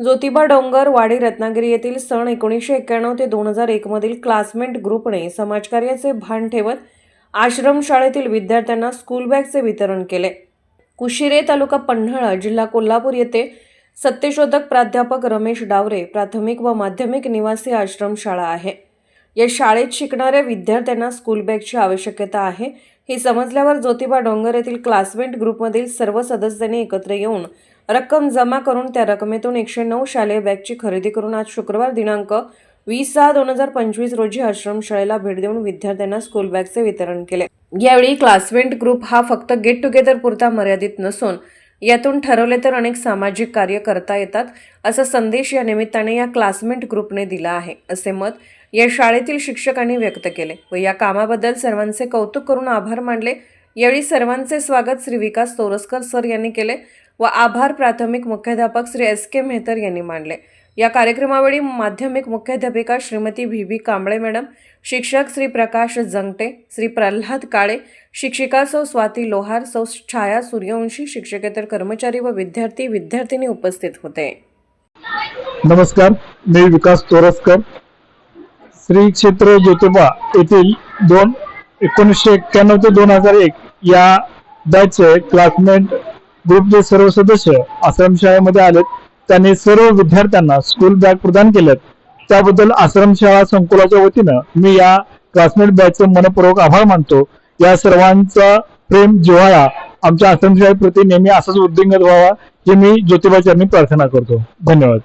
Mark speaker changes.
Speaker 1: ज्योतिबा डोंगर वाडी रत्नागिरी येथील सन एकोणीसशे एक्क्याण्णव ते दोन हजार एकमधील क्लासमेट ग्रुपने समाजकार्याचे भान ठेवत आश्रमशाळेतील विद्यार्थ्यांना स्कूल बॅगचे वितरण केले. कुशिरे तालुका पन्हाळा जिल्हा कोल्हापूर येथे सत्यशोधक प्राध्यापक रमेश डावरे प्राथमिक व माध्यमिक निवासी आश्रमशाळा आहे. या शाळेत शिकणाऱ्या विद्यार्थ्यांना स्कूल बॅगची आवश्यकता आहे. हे समजल्यावर ज्योतिबा डोंगर येथील क्लासमेट ग्रुपमधील सर्व सदस्यांनी एकत्र येऊन रक्कम जमा करून त्या रकमेतून एकशे नऊ शालेय बॅगची खरेदी करून आज शुक्रवार दिनांक वीस सहा दोन हजार पंचवीस रोजी आश्रमशाळेला भेट देऊन विद्यार्थ्यांना स्कूल बॅगचे वितरण केले. यावेळी क्लासमेंट ग्रुप हा फक्त गेट टुगेदर पुरता मर्यादित नसून यातून ठरवले तर अनेक सामाजिक कार्य करता येतात असा संदेश या निमित्ताने या क्लासमेट ग्रुपने दिला आहे असे मत या शाळेतील शिक्षकांनी व्यक्त केले व या कामाबद्दल सर्वांचे कौतुक करून आभार मानले. यावेळी सर्वांचे स्वागत श्री विकास तोरसकर सर यांनी केले. व आभार प्राथमिक मुख्याध्यापक श्री एस के मेहतर यांनी मानले. या कार्यक्रमावेळी माध्यमिक मुख्याध्यापिका Shrimati V. B Kamble madam शिक्षक श्री प्रकाश जंगटे श्री प्रल्हाद काळे शिक्षिका सौ स्वाती लोहार सौ छाया सूर्यवंशी शिक्षकेतर कर्मचारी व विद्यार्थी विद्यार्थिनी उपस्थित होते.
Speaker 2: नमस्कार मी विकास तोरसकर श्री क्षेत्र ज्योतिबा येथील दोन एकोणीसशे एक्क्याण्णव ते दोन हजार एक या बॅचचे क्लासमेट ग्रुपचे सर्व सदस्य आश्रमशाळेमध्ये आलेत त्यांनी सर्व विद्यार्थ्यांना स्कूल बॅग प्रदान केल्यात त्याबद्दल आश्रमशाळा संकुलाच्या वतीनं मी या क्लासमेट बॅगचं मनपूर्वक आभार मानतो. या सर्वांचा प्रेम जिव्हाळा आमच्या आश्रमशाळेप्रती नेहमी असाच उद्दिंगत व्हावा हे मी ज्योतिबाचरणी प्रार्थना करतो. धन्यवाद.